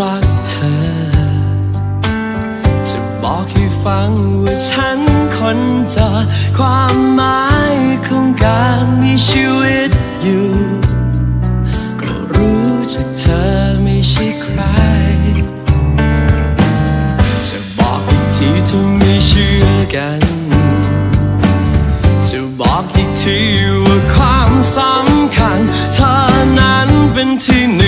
รักเธอ จะบอกให้ฟังว่าฉันคนจะความหมายของการมีชีวิตอยู่ ก็รู้จากเธอไม่ใช่ใคร จะบอกอีกทีเธอไม่เชื่อกัน จะบอกอีกทีว่าความสำคัญ เธอนั้นเป็นที่หนึ่ง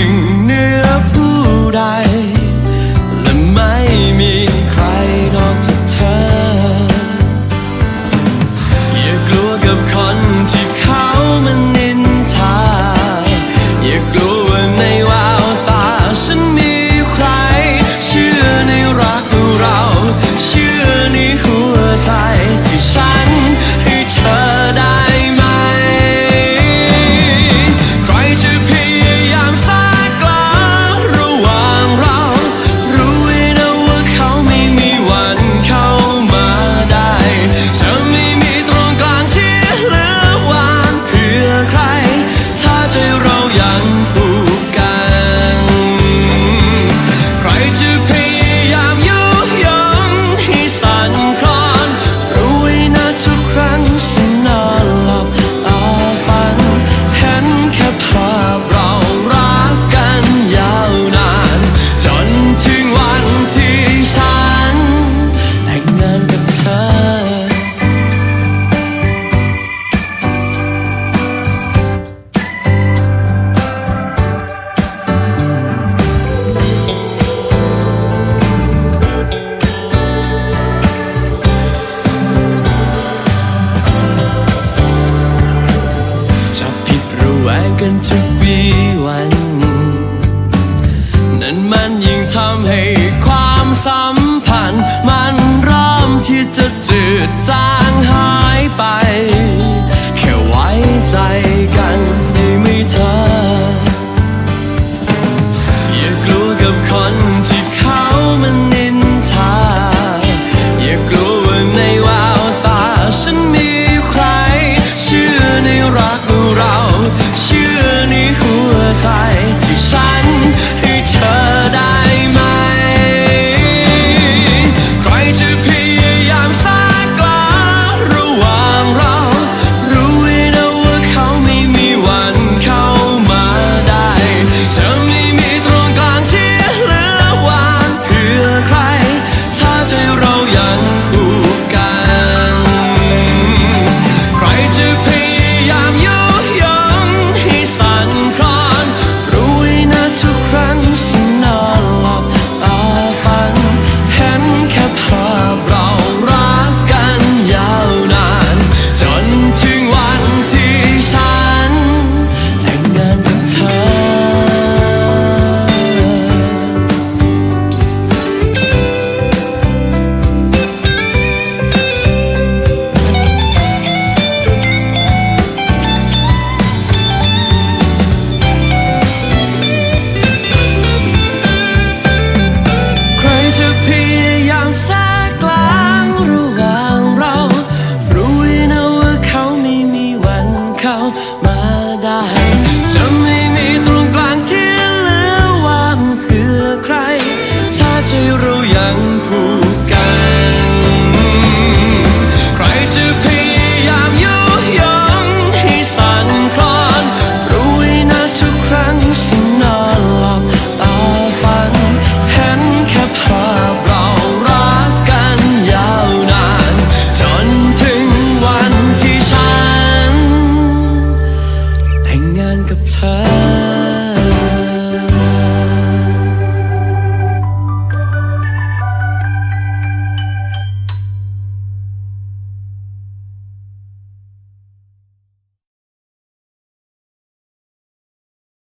of conflict. ำให้ความสัมพันธ์ มันเริ่มที่จะจืดจางหายไป แค่ไว้ใจกันได้ไหมเธอ อย่ากลัวกับคนที่เขามันนินทา อย่ากลัวว่าในแววตาฉันมีใคร เชื่อในรักเรา เชื่อในหัวใจที่ her.